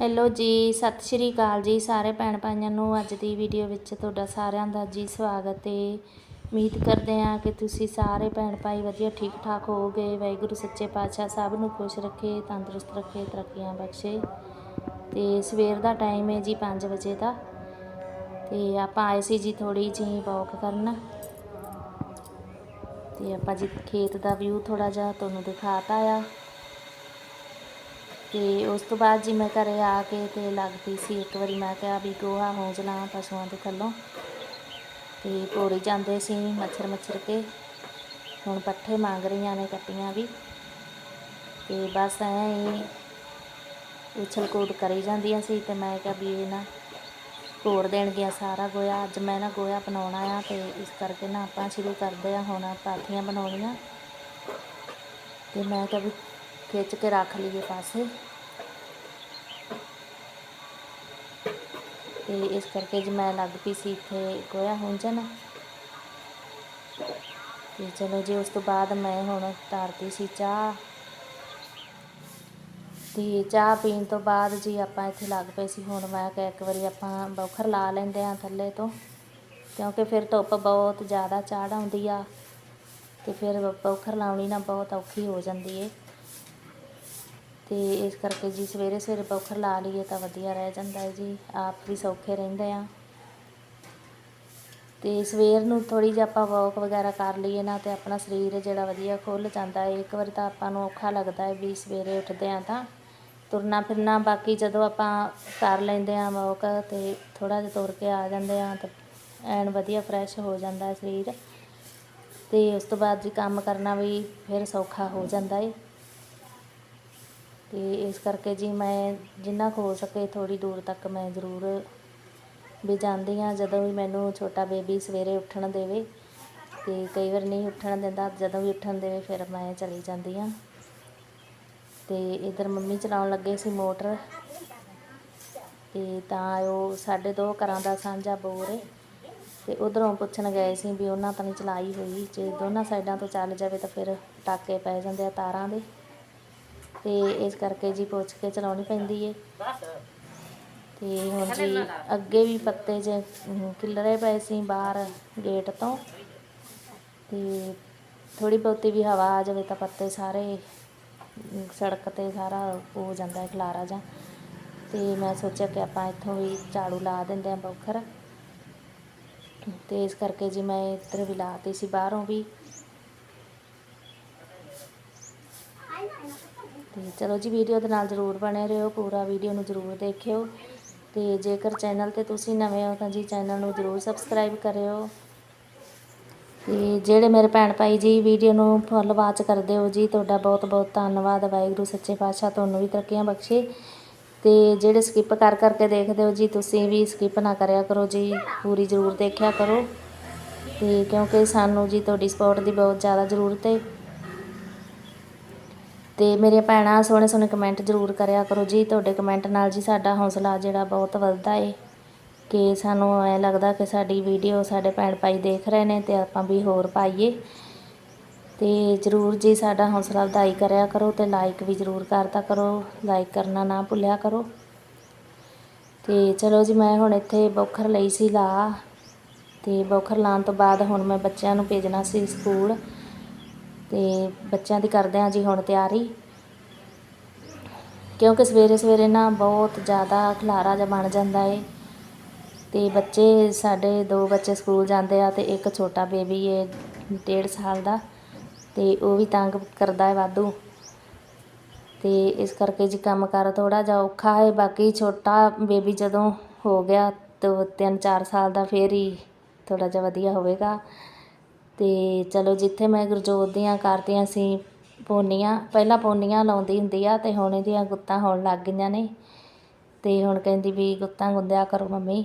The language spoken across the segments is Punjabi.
ਹੈਲੋ ਜੀ, ਸਤਿ ਸ਼੍ਰੀ ਅਕਾਲ ਜੀ ਸਾਰੇ ਭੈਣ ਭਾਈਆਂ ਨੂੰ। ਅੱਜ ਦੀ ਵੀਡੀਓ ਵਿੱਚ ਤੁਹਾਡਾ ਸਾਰਿਆਂ ਦਾ ਜੀ ਸਵਾਗਤ ਹੈ ਉਮੀਦ ਕਰਦੇ ਹਾਂ ਕਿ ਤੁਸੀਂ ਸਾਰੇ ਭੈਣ ਭਾਈ ਵਧੀਆ ਠੀਕ ਠਾਕ ਹੋਵੋਗੇ। ਵਾਹਿਗੁਰੂ ਸੱਚੇ ਪਾਤਸ਼ਾਹ ਸਭ ਨੂੰ ਖੁਸ਼ ਰੱਖੇ, ਤੰਦਰੁਸਤ ਰੱਖੇ, ਤਰੱਕੀਆਂ ਬਖਸ਼ੇ। ਤੇ ਸਵੇਰ ਦਾ ਟਾਈਮ ਹੈ ਜੀ 5 ਵਜੇ ਦਾ। ਤੇ ਆਪਾਂ ਆਏ ਸੀ ਜੀ ਥੋੜੀ ਜਿਹੀ ਵਾਕ ਕਰਨ। ਤੇ ਆਪਾਂ ਜੀ ਖੇਤ ਦਾ ਵਿਊ ਥੋੜਾ ਜਿਹਾ ਤੁਹਾਨੂੰ ਦਿਖਾਤਾ ਆ। ਤੇ ਉਸ ਤੋਂ ਬਾਅਦ ਜੀ ਮੈਂ ਘਰੇ ਆ ਕੇ ਤੇ ਲੱਗ ਪਈ ਸੀ, ਇੱਕ ਵਾਰੀ ਮੈਂ ਕਿਹਾ ਵੀ ਗੋਹਾ ਹੌਂਜ ਲਾਂ ਪਸ਼ੂਆਂ ਦੇ ਥੱਲੋਂ। ਤੇ ਪੋੜੀ ਜਾਂਦੇ ਸੀ ਮੱਛਰ ਮੱਛਰ ਕੇ। ਹੁਣ ਪੱਠੇ ਮੰਗ ਰਹੀਆਂ ਨੇ ਕੱਟੀਆਂ ਵੀ। ਤੇ ਬਸ ਐਂ ਹੀ ਉਛਲ ਕੂਦ ਕਰੀ ਜਾਂਦੀਆਂ ਸੀ ਤੇ ਮੈਂ ਕਿਹਾ ਵੀ ਇਹ ਨਾ ਤੋੜ ਦੇਣ ਗਿਆ ਸਾਰਾ ਗੋਇਆ ਅੱਜ ਮੈਂ ਨਾ ਗੋਇਆ ਬਣਾਉਣਾ ਆ ਤੇ ਇਸ ਕਰਕੇ ਨਾ ਆਪਾਂ ਸ਼ੁਰੂ ਕਰਦੇ ਆ ਹੁਣ ਪਾਥੀਆਂ ਬਣਾਉਣੀਆਂ। ਤੇ ਮੈਂ ਕਿਹਾ ਵੀ ਖਿੱਚ ਕੇ ਰੱਖ ਲਈਏ ਪਾਸੇ। ਤੇ ਇਸ ਕਰਕੇ ਜੀ ਮੈਂ ਲੱਗ ਪਈ ਸੀ ਇੱਥੇ ਗੋਇਆ ਹੁੰਜਣ ਤੇ ਚਲੋ ਜੀ, ਉਸ ਤੋਂ ਬਾਅਦ ਮੈਂ ਹੁਣ ਧਰਤੀ ਸੀ ਚਾਹ। ਤੇ ਚਾਹ ਪੀਣ ਤੋਂ ਬਾਅਦ ਜੀ ਆਪਾਂ ਇੱਥੇ ਲੱਗ ਪਏ ਸੀ। ਹੁਣ ਮੈਂ ਕਿਹਾ ਇੱਕ ਵਾਰੀ ਆਪਾਂ ਬੌਖਰ ਲਾ ਲੈਂਦੇ ਆ ਥੱਲੇ ਤੋਂ, ਕਿਉਂਕਿ ਫਿਰ ਧੁੱਪ ਬਹੁਤ ਜ਼ਿਆਦਾ ਚੜ੍ਹ ਆਉਂਦੀ ਆ। ਤੇ ਫਿਰ ਬੌਖਰ ਲਾਉਣੀ ਨਾ ਬਹੁਤ ਔਖੀ ਹੋ ਜਾਂਦੀ ਏ। ਤੇ ਇਸ ਕਰਕੇ ਜੀ ਸਵੇਰੇ ਸਵੇਰੇ ਬੌਖਰ ਲਾ ਲਈਏ ਤਾਂ ਵਧੀਆ ਰਹਿ ਜਾਂਦਾ ਹੈ ਜੀ, ਆਪ ਵੀ ਸੌਖੇ ਰਹਿੰਦੇ ਆ ਤੇ ਸਵੇਰ ਨੂੰ ਥੋੜੀ ਜਿਹੀ ਆਪਾਂ ਵਾਕ ਵਗੈਰਾ ਕਰ ਲਈਏ ਨਾ ਤੇ ਆਪਣਾ ਸਰੀਰ ਜਿਹੜਾ ਵਧੀਆ ਖੁੱਲ ਜਾਂਦਾ ਹੈ। ਇੱਕ ਵਾਰ ਤਾਂ ਆਪਾਂ ਨੂੰ ਔਖਾ ਲੱਗਦਾ ਹੈ ਵੀ ਸਵੇਰੇ ਉੱਠਦੇ ਆ ਤਾਂ ਤੁਰਨਾ ਫਿਰਨਾ, ਬਾਕੀ ਜਦੋਂ ਆਪਾਂ ਕਰ ਲੈਂਦੇ ਆ ਵਾਕ ਤੇ ਥੋੜਾ ਜਿਹਾ ਤੁਰ ਕੇ ਆ ਜਾਂਦੇ ਆ ਤਾਂ ਐਨ ਵਧੀਆ ਫਰੈਸ਼ ਹੋ ਜਾਂਦਾ ਸਰੀਰ। ਤੇ ਉਸ ਤੋਂ ਬਾਅਦ ਜੀ ਕੰਮ ਕਰਨਾ ਵੀ ਫਿਰ ਸੌਖਾ ਹੋ ਜਾਂਦਾ ਏ ਅਤੇ ਇਸ ਕਰਕੇ ਜੀ ਮੈਂ ਜਿੰਨਾ ਕੁ ਹੋ ਸਕੇ ਥੋੜ੍ਹੀ ਦੂਰ ਤੱਕ ਮੈਂ ਜ਼ਰੂਰ ਵੀ ਜਾਂਦੀ ਹਾਂ, ਜਦੋਂ ਵੀ ਮੈਨੂੰ ਛੋਟਾ ਬੇਬੀ ਸਵੇਰੇ ਉੱਠਣ ਦੇਵੇ ਅਤੇ ਕਈ ਵਾਰ ਨਹੀਂ ਉੱਠਣ ਦਿੰਦਾ, ਜਦੋਂ ਵੀ ਉੱਠਣ ਦੇਵੇ ਫਿਰ ਮੈਂ ਚਲੀ ਜਾਂਦੀ ਹਾਂ। ਅਤੇ ਇਧਰ ਮੰਮੀ ਚਲਾਉਣ ਲੱਗੇ ਸੀ ਮੋਟਰ ਤੇ ਤਾਂ ਉਹ ਸਾਡੇ ਦੋ ਘਰਾਂ ਦਾ ਸਾਂਝਾ ਬੋਰ ਹੈ ਤੇ ਉਧਰੋਂ ਪੁੱਛਣ ਗਏ ਸੀ ਵੀ ਉਹਨਾਂ ਤਾਂ ਨਹੀਂ ਚਲਾਈ ਹੋਈ, ਜੇ ਦੋਨਾਂ ਸਾਈਡਾਂ ਤੋਂ ਚੱਲ ਜਾਵੇ ਤਾਂ ਫਿਰ ਟਾਕੇ ਪੈ ਜਾਂਦੇ ਆ ਤਾਰਾਂ ਦੇ। ਤੇ ਇਸ ਕਰਕੇ ਜੀ ਪੁੱਛ ਕੇ ਚਲਾਉਣੀ ਪੈਂਦੀ ਏ। ਤੇ ਹੁਣ ਜੀ ਅੱਗੇ ਵੀ ਪੱਤੇ ਜੇ ਕਿੱਲਰੇ ਪਏ ਸੀ ਬਾਹਰ ਗੇਟ ਤੋਂ। ਤੇ ਥੋੜੀ ਬਹੁਤੀ ਵੀ ਹਵਾ ਆ ਜਾਵੇ ਤਾਂ ਪੱਤੇ ਸਾਰੇ ਸੜਕ ਤੇ ਸਾਰਾ ਹੋ ਜਾਂਦਾ ਹੈ ਖਲਾਰਾ ਜਾਂ ਤੇ ਮੈਂ ਸੋਚਿਆ ਕਿ ਆਪਾਂ ਇੱਥੋਂ ਵੀ ਝਾੜੂ ਲਾ ਦਿੰਦੇ ਆ ਬੌਖਰ। ਤੇ ਇਸ ਕਰਕੇ ਜੀ ਮੈਂ ਇੱਧਰ ਵੀ ਲਾਤੀ ਸੀ ਬਾਹਰੋਂ ਵੀ। ਤੇ ਚਲੋ ਜੀ ਵੀਡੀਓ ਦੇ ਨਾਲ ਜ਼ਰੂਰ ਬਣੇ ਰਹੋ, ਪੂਰਾ ਵੀਡੀਓ ਨੂੰ ਜ਼ਰੂਰ ਦੇਖਿਓ ਤੇ ਜੇਕਰ ਚੈਨਲ ਤੇ ਤੁਸੀਂ ਨਵੇਂ ਹੋ ਤਾਂ ਜੀ ਚੈਨਲ ਨੂੰ ਜ਼ਰੂਰ ਸਬਸਕ੍ਰਾਈਬ ਕਰਿਓ ਤੇ ਜਿਹੜੇ ਮੇਰੇ ਭੈਣ ਭਾਈ ਜੀ ਵੀਡੀਓ ਨੂੰ ਫੁੱਲ ਵਾਚ ਕਰਦੇ ਹੋ ਜੀ, ਤੁਹਾਡਾ ਬਹੁਤ ਬਹੁਤ ਧੰਨਵਾਦ, ਵਾਹਿਗੁਰੂ ਸੱਚੇ ਪਾਤਸ਼ਾਹ ਤੁਹਾਨੂੰ ਵੀ ਤਰੱਕੀਆਂ ਬਖਸ਼ੇ ਤੇ ਜਿਹੜੇ ਸਕਿਪ ਕਰ ਕਰਕੇ ਦੇਖਦੇ ਹੋ ਜੀ, ਤੁਸੀਂ ਵੀ ਸਕਿਪ ਨਾ ਕਰਿਆ ਕਰੋ ਜੀ, ਪੂਰੀ ਜ਼ਰੂਰ ਦੇਖਿਆ ਕਰੋ ਤੇ ਕਿਉਂਕਿ ਸਾਨੂੰ ਜੀ ਤੁਹਾਡੀ ਸਪੋਰਟ ਦੀ ਬਹੁਤ ਜ਼ਿਆਦਾ ਜ਼ਰੂਰਤ ਹੈ। ਤੇ ਮੇਰੀਆਂ ਭੈਣਾਂ ਸੋਹਣੇ ਸੋਹਣੇ ਕਮੈਂਟ ਜ਼ਰੂਰ ਕਰਿਆ ਕਰੋ ਜੀ, ਤੁਹਾਡੇ ਕਮੈਂਟ ਨਾਲ ਜੀ ਸਾਡਾ ਹੌਸਲਾ ਜਿਹੜਾ ਬਹੁਤ ਵੱਧਦਾ ਏ ਕਿ ਸਾਨੂੰ ਐ ਲੱਗਦਾ ਕਿ ਸਾਡੀ ਵੀਡੀਓ ਸਾਡੇ ਭੈਣ ਭਾਈ ਦੇਖ ਰਹੇ ਨੇ ਤੇ ਆਪਾਂ ਵੀ ਹੋਰ ਪਾਈਏ। ਤੇ ਜ਼ਰੂਰ ਜੀ ਸਾਡਾ ਹੌਸਲਾ ਵਧਾਈ ਕਰਿਆ ਕਰੋ ਤੇ ਲਾਈਕ ਵੀ ਜ਼ਰੂਰ ਕਰਤਾ ਕਰੋ ਲਾਈਕ ਕਰਨਾ ਨਾ ਭੁੱਲਿਆ ਕਰੋ। ਤੇ ਚਲੋ ਜੀ ਮੈਂ ਹੁਣ ਇੱਥੇ ਬੌਖਰ ਲਈ ਸੀ ਲਾ ਤੇ ਬੌਖਰ ਲਾਉਣ ਤੋਂ ਬਾਅਦ ਹੁਣ ਮੈਂ ਬੱਚਿਆਂ ਨੂੰ ਭੇਜਣਾ ਸੀ ਸਕੂਲ। ਤੇ ਬੱਚਿਆਂ ਦੀ ਕਰਦੇ ਹਾਂ ਜੀ ਹੁਣ ਤਿਆਰੀ। ਕਿਉਂਕਿ ਸਵੇਰੇ ਸਵੇਰੇ ਨਾ ਬਹੁਤ ਜ਼ਿਆਦਾ ਖਲਾਰਾ ਜਿਹਾ ਬਣ ਜਾਂਦਾ ਏ। ਤੇ ਬੱਚੇ, ਸਾਡੇ ਦੋ ਬੱਚੇ ਸਕੂਲ ਜਾਂਦੇ ਆ ਤੇ ਇੱਕ ਛੋਟਾ ਬੇਬੀ ਏ ਡੇਢ ਸਾਲ ਦਾ ਤੇ ਉਹ ਵੀ ਤੰਗ ਕਰਦਾ ਹੈ ਵਾਧੂ। ਤੇ ਇਸ ਕਰਕੇ ਜੀ ਕੰਮ ਕਰ ਥੋੜਾ ਜਿਹਾ ਔਖਾ ਹੈ ਬਾਕੀ ਛੋਟਾ ਬੇਬੀ ਜਦੋਂ ਹੋ ਗਿਆ ਤੇ 3-4 ਸਾਲ ਦਾ ਫੇਰ ਹੀ ਥੋੜਾ ਜਿਹਾ ਵਧੀਆ ਹੋਵੇਗਾ। ਅਤੇ ਚਲੋ ਜਿੱਥੇ ਮੈਂ ਗੁਰਜੋਤ ਦੀਆਂ ਕਰਦੀਆਂ ਸੀ, ਪੋਨੀਆਂ, ਪਹਿਲਾਂ ਪੋਨੀਆਂ ਲਾਉਂਦੀ ਹੁੰਦੀ ਆ ਅਤੇ ਹੁਣ ਇਹਦੀਆਂ ਗੁੱਤਾਂ ਹੋਣ ਲੱਗ ਗਈਆਂ ਨੇ। ਅਤੇ ਹੁਣ ਕਹਿੰਦੀ ਵੀ ਗੁੱਤਾਂ ਗੁੰਦਿਆ ਕਰੋ ਮੰਮੀ।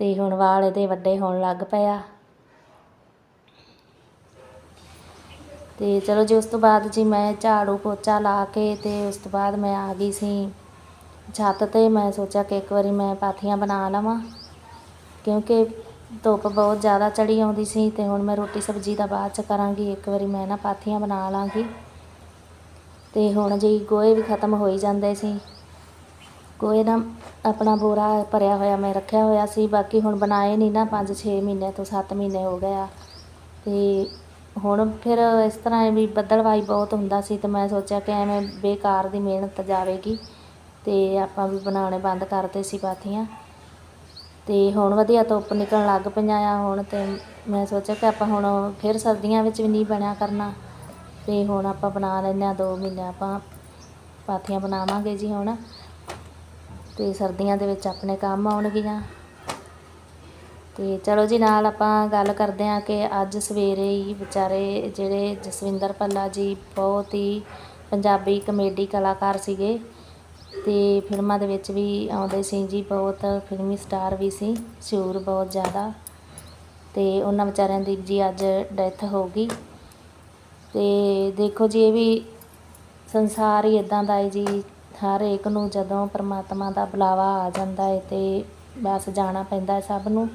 ਅਤੇ ਹੁਣ ਵਾਲ ਇਹਦੇ ਵੱਡੇ ਹੋਣ ਲੱਗ ਪਏ ਆ। ਤੇ ਚਲੋ ਜੀ ਉਸ ਤੋਂ ਬਾਅਦ ਜੀ ਮੈਂ ਝਾੜੂ ਪੋਚਾ ਲਾ ਕੇ ਤੇ ਉਸ ਤੋਂ ਬਾਅਦ ਮੈਂ ਆ ਗਈ ਸੀ ਛੱਤ ਤੇ। ਮੈਂ ਸੋਚਿਆ ਕਿ ਇੱਕ ਵਾਰੀ ਮੈਂ ਪਾਥੀਆਂ ਬਣਾ ਲਵਾਂ। ਕਿਉਂਕਿ ਧੁੱਪ ਬਹੁਤ ਜ਼ਿਆਦਾ ਚੜੀ ਆਉਂਦੀ ਸੀ ਤੇ ਹੁਣ ਮੈਂ ਰੋਟੀ ਸਬਜ਼ੀ ਦਾ ਬਾਅਦ ਚ ਕਰਾਂਗੀ। ਇੱਕ ਵਾਰੀ ਮੈਂ ਨਾ ਪਾਥੀਆਂ ਬਣਾ ਲਾਂਗੀ। ਤੇ ਹੁਣ ਜੀ ਗੋਹੇ ਵੀ ਖਤਮ ਹੋਈ ਜਾਂਦੇ ਸੀ। ਕੋਈ ਨਾ ਆਪਣਾ ਬੋਰਾ ਭਰਿਆ ਹੋਇਆ ਮੈਂ ਰੱਖਿਆ ਹੋਇਆ ਸੀ। ਬਾਕੀ ਹੁਣ ਬਣਾਏ ਨਹੀਂ ਨਾ 5-6 ਮਹੀਨੇ ਤੋਂ 7 ਮਹੀਨੇ ਹੋ ਗਏ ਆ। ਤੇ ਹੁਣ ਫਿਰ ਇਸ ਤਰ੍ਹਾਂ ਵੀ ਬੱਦਲਵਾਈ ਬਹੁਤ ਹੁੰਦਾ ਸੀ ਤੇ ਮੈਂ ਸੋਚਿਆ ਕਿ ਐਵੇਂ ਬੇਕਾਰ ਦੀ ਮਿਹਨਤ ਜਾਵੇਗੀ। ਤੇ ਆਪਾਂ ਵੀ ਬਣਾਉਣੇ ਬੰਦ ਕਰਤੇ ਸੀ ਪਾਥੀਆਂ। ਅਤੇ ਹੁਣ ਵਧੀਆ ਧੁੱਪ ਨਿਕਲਣ ਲੱਗ ਪਈਆਂ ਆ ਹੁਣ ਤੇ ਮੈਂ ਸੋਚਿਆ ਕਿ ਆਪਾਂ ਹੁਣ ਫਿਰ ਸਰਦੀਆਂ ਵਿੱਚ ਵੀ ਨਹੀਂ ਬਣਿਆ ਕਰਨਾ। ਅਤੇ ਹੁਣ ਆਪਾਂ ਬਣਾ ਲੈਂਦੇ ਹਾਂ ਦੋ ਮਹੀਨੇ ਆਪਾਂ ਪਾਥੀਆਂ ਬਣਾਵਾਂਗੇ ਜੀ ਹੁਣ। ਅਤੇ ਸਰਦੀਆਂ ਦੇ ਵਿੱਚ ਆਪਣੇ ਕੰਮ ਆਉਣਗੀਆਂ। ਤੇ ਚਲੋ ਜੀ ਨਾਲ ਆਪਾਂ ਗੱਲ ਕਰਦੇ ਹਾਂ ਕਿ ਅੱਜ ਸਵੇਰੇ ਹੀ ਵਿਚਾਰੇ ਜਿਹੜੇ ਜਸਵਿੰਦਰ ਭੱਲਾ ਜੀ ਬਹੁਤ ਹੀ ਪੰਜਾਬੀ ਕਮੇਡੀ ਕਲਾਕਾਰ ਸੀਗੇ। ਅਤੇ ਫਿਲਮਾਂ ਦੇ ਵਿੱਚ ਵੀ ਆਉਂਦੇ ਸੀ ਜੀ, ਬਹੁਤ ਫਿਲਮੀ ਸਟਾਰ ਵੀ ਸੀ, ਸ਼ੂਰ ਬਹੁਤ ਜ਼ਿਆਦਾ। ਅਤੇ ਉਹਨਾਂ ਵਿਚਾਰਿਆਂ ਦੀ ਜੀ ਅੱਜ ਡੈਥ ਹੋ ਗਈ। ਅਤੇ ਦੇਖੋ ਜੀ, ਇਹ ਵੀ ਸੰਸਾਰ ਹੀ ਇਦਾਂ ਦਾ ਹੈ ਜੀ, ਹਰ ਇੱਕ ਨੂੰ ਜਦੋਂ ਪਰਮਾਤਮਾ ਦਾ ਬੁਲਾਵਾ ਆ ਜਾਂਦਾ ਹੈ ਤੇ ਬਸ ਜਾਣਾ ਪੈਂਦਾ ਹੈ ਸਭ ਨੂੰ।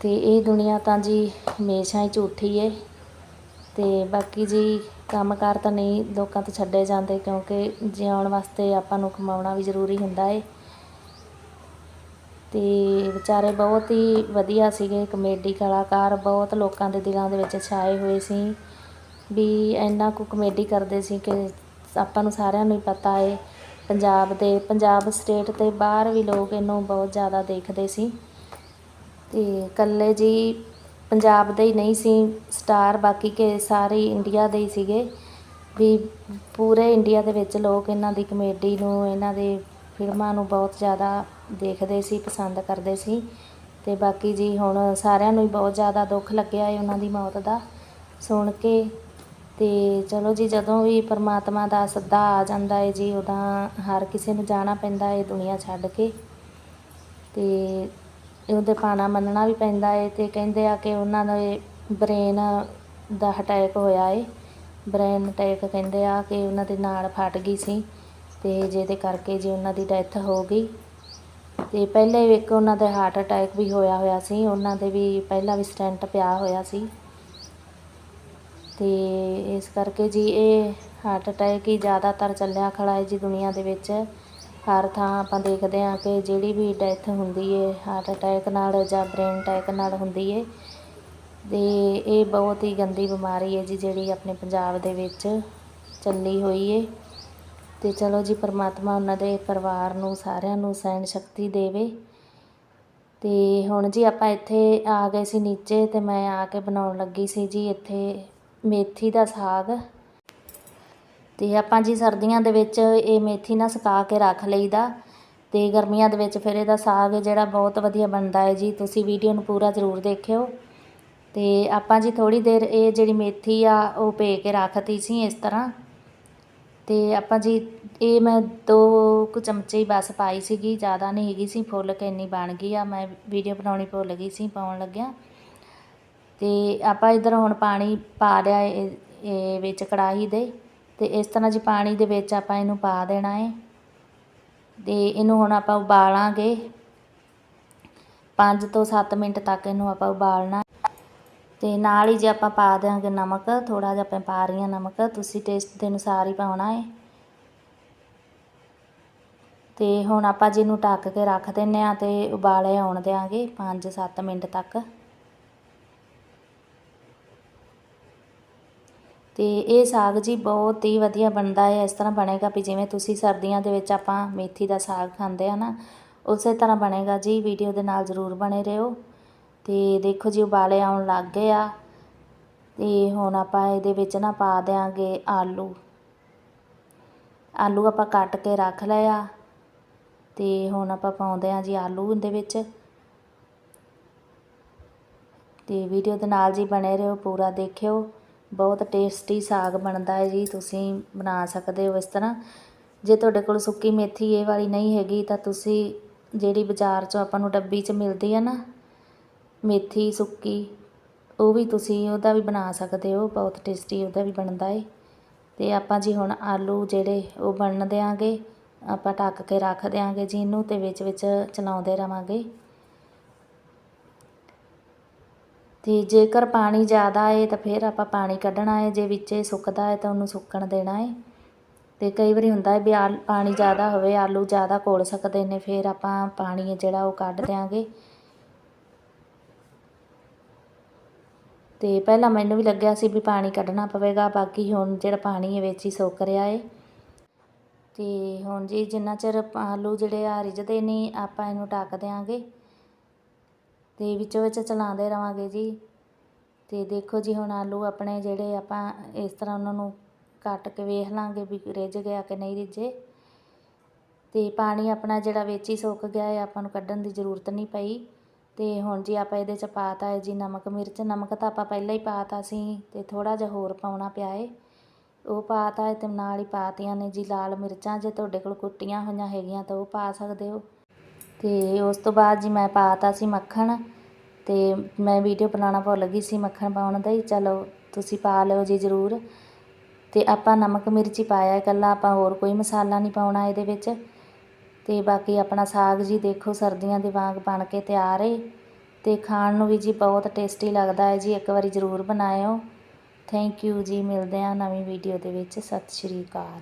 ਤੇ ਇਹ ਦੁਨੀਆ ਤਾਂ ਜੀ ਹਮੇਸ਼ਾ ਹੀ ਝੂਠੀ ਹੈ। ਅਤੇ ਬਾਕੀ ਜੀ ਕੰਮਕਾਰ ਤਾਂ ਨਹੀਂ ਲੋਕਾਂ ਤੋਂ ਛੱਡੇ ਜਾਂਦੇ ਕਿਉਂਕਿ ਜਿਉਣ ਵਾਸਤੇ ਆਪਾਂ ਨੂੰ ਕਮਾਉਣਾ ਵੀ ਜ਼ਰੂਰੀ ਹੁੰਦਾ ਏ। ਤੇ ਵਿਚਾਰੇ ਬਹੁਤ ਹੀ ਵਧੀਆ ਸੀਗੇ, ਕਮੇਡੀ ਕਲਾਕਾਰ, ਬਹੁਤ ਲੋਕਾਂ ਦੇ ਦਿਲਾਂ ਦੇ ਵਿੱਚ ਛਾਏ ਹੋਏ ਸੀ। ਵੀ ਇੰਨਾ ਕੁ ਕਮੇਡੀ ਕਰਦੇ ਸੀ ਕਿ ਆਪਾਂ ਨੂੰ ਸਾਰਿਆਂ ਨੂੰ ਹੀ ਪਤਾ ਹੈ ਪੰਜਾਬ ਦੇ, ਪੰਜਾਬ ਸਟੇਟ ਤੇ ਬਾਹਰ ਵੀ ਲੋਕ ਇਹਨੂੰ ਬਹੁਤ ਜ਼ਿਆਦਾ ਦੇਖਦੇ ਸੀ। ਤੇ ਇਕੱਲੇ ਜੀ ਪੰਜਾਬ ਦੇ ਹੀ ਨਹੀਂ ਸੀ ਸਟਾਰ ਬਾਕੀ ਕਿ ਸਾਰੇ ਇੰਡੀਆ ਦੇ ਹੀ ਸੀਗੇ। ਵੀ ਪੂਰੇ ਇੰਡੀਆ ਦੇ ਵਿੱਚ ਲੋਕ ਇਹਨਾਂ ਦੀ ਕਮੇਡੀ ਨੂੰ, ਇਹਨਾਂ ਦੇ ਫਿਲਮਾਂ ਨੂੰ ਬਹੁਤ ਜ਼ਿਆਦਾ ਦੇਖਦੇ ਸੀ, ਪਸੰਦ ਕਰਦੇ ਸੀ। ਅਤੇ ਬਾਕੀ ਜੀ ਹੁਣ ਸਾਰਿਆਂ ਨੂੰ ਹੀ ਬਹੁਤ ਜ਼ਿਆਦਾ ਦੁੱਖ ਲੱਗਿਆ ਹੈ ਉਹਨਾਂ ਦੀ ਮੌਤ ਦਾ, ਸੁਣ ਕੇ। ਅਤੇ ਚਲੋ ਜੀ, ਜਦੋਂ ਵੀ ਪਰਮਾਤਮਾ ਦਾ ਸੱਦਾ ਆ ਜਾਂਦਾ ਹੈ ਜੀ, ਉਦਾਂ ਹਰ ਕਿਸੇ ਨੂੰ ਜਾਣਾ ਪੈਂਦਾ ਹੈ ਦੁਨੀਆ ਛੱਡ ਕੇ। ਅਤੇ ਉਹਦੇ ਪਾਣਾ ਮੰਨਣਾ ਵੀ ਪੈਂਦਾ ਹੈ ਅਤੇ ਕਹਿੰਦੇ ਆ ਕਿ ਉਹਨਾਂ ਦੇ ਬ੍ਰੇਨ ਦਾ ਅਟੈਕ ਹੋਇਆ ਹੈ ਬ੍ਰੇਨ ਅਟੈਕ ਕਹਿੰਦੇ ਆ ਕਿ ਉਹਨਾਂ ਦੇ ਨਾੜ ਫਟ ਗਈ ਸੀ ਅਤੇ ਜਿਹਦੇ ਕਰਕੇ ਜੀ ਉਹਨਾਂ ਦੀ ਡੈਥ ਹੋ ਗਈ। ਅਤੇ ਪਹਿਲੇ ਇੱਕ ਉਹਨਾਂ ਦੇ ਹਾਰਟ ਅਟੈਕ ਵੀ ਹੋਇਆ ਹੋਇਆ ਸੀ, ਉਹਨਾਂ ਦੇ ਵੀ ਪਹਿਲਾਂ ਵੀ ਸਟੈਂਟ ਪਿਆ ਹੋਇਆ ਸੀ। ਅਤੇ ਇਸ ਕਰਕੇ ਜੀ ਇਹ ਹਾਰਟ ਅਟੈਕ ਹੀ ਜ਼ਿਆਦਾਤਰ ਚੱਲਿਆ ਖੜਾ ਹੈ ਜੀ ਦੁਨੀਆ ਦੇ ਵਿੱਚ। ਹਰ ਥਾਂ ਆਪਾਂ ਦੇਖਦੇ ਹਾਂ ਕਿ ਜਿਹੜੀ ਵੀ ਡੈਥ ਹੁੰਦੀ ਹੈ ਹਾਰਟ ਅਟੈਕ ਨਾਲ ਜਾਂ ਬ੍ਰੇਨ ਅਟੈਕ ਨਾਲ ਹੁੰਦੀ ਹੈ ਤੇ ਇਹ ਬਹੁਤ ਹੀ ਗੰਦੀ ਬਿਮਾਰੀ ਹੈ ਜੀ ਜਿਹੜੀ ਆਪਣੇ ਪੰਜਾਬ ਦੇ ਵਿੱਚ ਚੱਲੀ ਹੋਈ ਹੈ ਤੇ ਚਲੋ ਜੀ ਪਰਮਾਤਮਾ ਉਹਨਾਂ ਦੇ ਪਰਿਵਾਰ ਨੂੰ ਸਾਰਿਆਂ ਨੂੰ ਸਹਿਣ ਸ਼ਕਤੀ ਦੇਵੇ ਤੇ ਹੁਣ ਜੀ ਆਪਾਂ ਇੱਥੇ ਆ ਗਏ ਸੀ ਨੀਚੇ ਤੇ ਮੈਂ ਆ ਕੇ ਬਣਾਉਣ ਲੱਗੀ ਸੀ ਜੀ ਇੱਥੇ ਮੇਥੀ ਦਾ ਸਾਗ। ਤੇ ਆਪਾਂ ਜੀ ਸਰਦੀਆਂ ਦੇ ਵਿੱਚ ਇਹ ਮੇਥੀ ਨਾ ਸੁਕਾ ਕੇ ਰੱਖ ਲਈਦਾ ਤੇ ਗਰਮੀਆਂ ਦੇ ਵਿੱਚ ਫਿਰ ਇਹਦਾ ਸਾਗ ਜਿਹੜਾ ਬਹੁਤ ਵਧੀਆ ਬਣਦਾ ਹੈ ਜੀ, ਤੁਸੀਂ ਵੀਡੀਓ ਨੂੰ ਪੂਰਾ ਜ਼ਰੂਰ ਦੇਖਿਓ। ਤੇ ਆਪਾਂ ਜੀ ਥੋੜੀ ਦੇਰ ਇਹ ਜਿਹੜੀ ਮੇਥੀ ਆ, ਉਹ ਭੇ ਕੇ ਰੱਖਤੀ ਸੀ ਇਸ ਤਰ੍ਹਾਂ। ਤੇ ਆਪਾਂ ਜੀ ਇਹ ਮੈਂ ਦੋ ਕੁ ਚਮਚੇ ਹੀ ਬਸ ਪਾਈ ਸੀਗੀ, ਜ਼ਿਆਦਾ ਨਹੀਂ ਹੈਗੀ ਸੀ, ਫੁੱਲ ਕੇ ਇੰਨੀ ਬਣ ਗਈ ਆ, ਮੈਂ ਵੀਡੀਓ ਬਣਾਉਣੀ ਭੁੱਲ ਗਈ ਸੀ, ਪਾਉਣ ਲੱਗਿਆ। ਤੇ ਆਪਾਂ ਇਧਰ ਹੁਣ ਪਾਣੀ ਪਾ ਲਿਆ ਇਹ ਇਹ ਵਿੱਚ ਕੜਾਹੀ ਦੇ। ਤੇ ਇਸ ਤਰ੍ਹਾਂ ਜੀ ਪਾਣੀ ਦੇ ਵਿੱਚ ਆਪਾਂ ਇਹਨੂੰ ਪਾ ਦੇਣਾ ਹੈ ਤੇ ਇਹਨੂੰ ਹੁਣ ਆਪਾਂ ਉਬਾਲਾਂਗੇ। 5 ਤੋਂ 7 ਮਿੰਟ ਤੱਕ ਇਹਨੂੰ ਆਪਾਂ ਉਬਾਲਣਾ। ਤੇ ਨਾਲ ਹੀ ਜੇ ਆਪਾਂ ਪਾ ਦਿਆਂਗੇ ਨਮਕ ਥੋੜਾ ਜਿਹਾ ਆਪਾਂ ਪਾ ਰਹੀ ਹਾਂ ਨਮਕ, ਤੁਸੀਂ ਟੇਸਟ ਦੇ ਅਨੁਸਾਰ ਹੀ ਪਾਉਣਾ ਹੈ ਤੇ ਹੁਣ ਆਪਾਂ ਜਿਹਨੂੰ ਢੱਕ ਕੇ ਰੱਖ ਦਿੰਨੇ ਆ ਤੇ ਉਬਾਲੇ ਆਉਣ ਦਿਆਂਗੇ 5-7 ਮਿੰਟ ਤੱਕ। ਅਤੇ ਇਹ ਸਾਗ ਜੀ ਬਹੁਤ ਹੀ ਵਧੀਆ ਬਣਦਾ ਹੈ, ਇਸ ਤਰ੍ਹਾਂ ਬਣੇਗਾ ਵੀ ਜਿਵੇਂ ਤੁਸੀਂ ਸਰਦੀਆਂ ਦੇ ਵਿੱਚ ਆਪਾਂ ਮੇਥੀ ਦਾ ਸਾਗ ਖਾਂਦੇ ਆ ਨਾ, ਉਸੇ ਤਰ੍ਹਾਂ ਬਣੇਗਾ ਜੀ, ਵੀਡੀਓ ਦੇ ਨਾਲ ਜ਼ਰੂਰ ਬਣੇ ਰਹੋ। ਤੇ ਦੇਖੋ ਜੀ, ਉਬਾਲੇ ਆਉਣ ਲੱਗ ਗਏ ਆ, ਤੇ ਹੁਣ ਆਪਾਂ ਇਹਦੇ ਵਿੱਚ ਨਾ ਪਾ ਦਿਆਂਗੇ ਆਲੂ। ਆਲੂ ਆਪਾਂ ਕੱਟ ਕੇ ਰੱਖ ਲਏ ਆ, ਤੇ ਹੁਣ ਆਪਾਂ ਪਾਉਂਦੇ ਆ ਜੀ ਆਲੂ ਇਹਦੇ ਵਿੱਚ। ਤੇ ਵੀਡੀਓ ਦੇ ਨਾਲ ਜੀ ਬਣੇ ਰਹੋ, ਪੂਰਾ ਦੇਖਿਓ। ਬਹੁਤ ਟੇਸਟੀ ਸਾਗ ਬਣਦਾ ਹੈ ਜੀ, ਤੁਸੀਂ ਬਣਾ ਸਕਦੇ ਹੋ ਇਸ ਤਰ੍ਹਾਂ। ਜੇ ਤੁਹਾਡੇ ਕੋਲ ਸੁੱਕੀ ਮੇਥੀ ਇਹ ਵਾਲੀ ਨਹੀਂ ਹੈਗੀ, ਤਾਂ ਤੁਸੀਂ ਜਿਹੜੀ ਬਾਜ਼ਾਰ 'ਚੋਂ ਆਪਾਂ ਨੂੰ ਡੱਬੀ 'ਚ ਮਿਲਦੀ ਹੈ ਨਾ, ਮੇਥੀ, ਸੁੱਕੀ, ਉਹ ਵੀ ਤੁਸੀਂ ਉਹਦਾ ਵੀ ਬਣਾ ਸਕਦੇ ਹੋ, ਬਹੁਤ ਟੇਸਟੀ ਉਹਦਾ ਵੀ ਬਣਦਾ ਏ ਤੇ ਆਪਾਂ ਜੀ ਹੁਣ ਆਲੂ ਜਿਹੜੇ ਉਹ ਬਣਨ ਦਿਆਂਗੇ, ਆਪਾਂ ਢੱਕ ਕੇ ਰੱਖ ਦਿਆਂਗੇ ਜੀ ਇਹਨੂੰ ਤੇ ਵਿੱਚ ਵਿੱਚ ਚਲਾਉਂਦੇ ਰਵਾਂਗੇ। ਅਤੇ ਜੇਕਰ ਪਾਣੀ ਜ਼ਿਆਦਾ ਹੈ ਤਾਂ ਫਿਰ ਆਪਾਂ ਪਾਣੀ ਕੱਢਣਾ ਹੈ ਜੇ ਵਿੱਚੇ ਸੁੱਕਦਾ ਹੈ ਤਾਂ ਉਹਨੂੰ ਸੁੱਕਣ ਦੇਣਾ ਹੈ ਅਤੇ ਕਈ ਵਾਰੀ ਹੁੰਦਾ ਹੈ ਵੀ ਆਲ, ਪਾਣੀ ਜ਼ਿਆਦਾ ਹੋਵੇ, ਆਲੂ ਜ਼ਿਆਦਾ ਘੋਲ ਸਕਦੇ ਨੇ, ਫਿਰ ਆਪਾਂ ਪਾਣੀ ਹੈ ਜਿਹੜਾ ਉਹ ਕੱਢ ਦਿਆਂਗੇ। ਅਤੇ ਪਹਿਲਾਂ ਮੈਨੂੰ ਵੀ ਲੱਗਿਆ ਸੀ ਵੀ ਪਾਣੀ ਕੱਢਣਾ ਪਵੇਗਾ, ਬਾਕੀ ਹੁਣ ਜਿਹੜਾ ਪਾਣੀ ਹੈ ਵਿੱਚ ਹੀ ਸੁੱਕ ਰਿਹਾ ਹੈ ਅਤੇ ਹੁਣ ਜੀ ਜਿੰਨਾ ਚਿਰ ਆਲੂ ਜਿਹੜੇ ਆ ਰਿੱਝਦੇ ਨਹੀਂ, ਆਪਾਂ ਇਹਨੂੰ ਢੱਕ ਦਿਆਂਗੇ। ਅਤੇ ਵਿੱਚੋਂ ਵਿੱਚ ਚਲਾਉਂਦੇ ਰਹਾਂਗੇ ਜੀ। ਅਤੇ ਦੇਖੋ ਜੀ, ਹੁਣ ਆਲੂ ਆਪਣੇ ਜਿਹੜੇ ਆਪਾਂ ਇਸ ਤਰ੍ਹਾਂ ਉਹਨਾਂ ਨੂੰ ਕੱਟ ਕੇ ਵੇਖ ਲਾਂਗੇ ਵੀ ਰਿੱਝ ਗਿਆ ਕਿ ਨਹੀਂ ਰਿੱਝੇ। ਅਤੇ ਪਾਣੀ ਆਪਣਾ ਜਿਹੜਾ ਵਿੱਚ ਹੀ ਸੁੱਕ ਗਿਆ ਹੈ, ਆਪਾਂ ਨੂੰ ਕੱਢਣ ਦੀ ਜ਼ਰੂਰਤ ਨਹੀਂ ਪਈ। ਅਤੇ ਹੁਣ ਜੀ ਆਪਾਂ ਇਹਦੇ ਚ ਪਾਤਾ ਹੈ ਜੀ ਨਮਕ ਮਿਰਚ। ਨਮਕ ਤਾਂ ਆਪਾਂ ਪਹਿਲਾਂ ਹੀ ਪਾਤਾ ਸੀ ਅਤੇ ਥੋੜ੍ਹਾ ਜਿਹਾ ਹੋਰ ਪਾਉਣਾ ਪਿਆ ਏ ਉਹ ਪਾਤਾ ਹੈ ਅਤੇ ਨਾਲ ਹੀ ਪਾਤੀਆਂ ਨੇ ਜੀ ਲਾਲ ਮਿਰਚਾਂ। ਜੇ ਤੁਹਾਡੇ ਕੋਲ ਕੁੱਟੀਆਂ ਹੋਈਆਂ ਹੈਗੀਆਂ ਤਾਂ ਉਹ ਪਾ ਸਕਦੇ ਹੋ। ਅਤੇ ਉਸ ਤੋਂ ਬਾਅਦ ਜੀ ਮੈਂ ਪਾਤਾ ਸੀ ਮੱਖਣ ਅਤੇ ਮੈਂ ਵੀਡੀਓ ਬਣਾਉਣਾ ਭੁੱਲ ਗਈ ਸੀ ਮੱਖਣ ਪਾਉਣ ਦਾ ਹੀ। ਚਲੋ ਤੁਸੀਂ ਪਾ ਲਿਓ ਜੀ ਜ਼ਰੂਰ। ਅਤੇ ਆਪਾਂ ਨਮਕ ਮਿਰਚ ਪਾਇਆ ਇਕੱਲਾ, ਆਪਾਂ ਹੋਰ ਕੋਈ ਮਸਾਲਾ ਨਹੀਂ ਪਾਉਣਾ ਇਹਦੇ ਵਿੱਚ। ਅਤੇ ਬਾਕੀ ਆਪਣਾ ਸਾਗ ਜੀ ਦੇਖੋ ਸਰਦੀਆਂ ਦੇ ਵਾਂਗ ਬਣ ਕੇ ਤਿਆਰ ਏ। ਅਤੇ ਖਾਣ ਨੂੰ ਵੀ ਜੀ ਬਹੁਤ ਟੇਸਟੀ ਲੱਗਦਾ ਹੈ ਜੀ, ਇੱਕ ਵਾਰੀ ਜ਼ਰੂਰ ਬਣਾਇਓ। ਥੈਂਕ ਯੂ ਜੀ, ਮਿਲਦੇ ਹਾਂ ਨਵੀਂ ਵੀਡੀਓ ਦੇ ਵਿੱਚ। ਸਤਿ ਸ਼੍ਰੀ ਅਕਾਲ।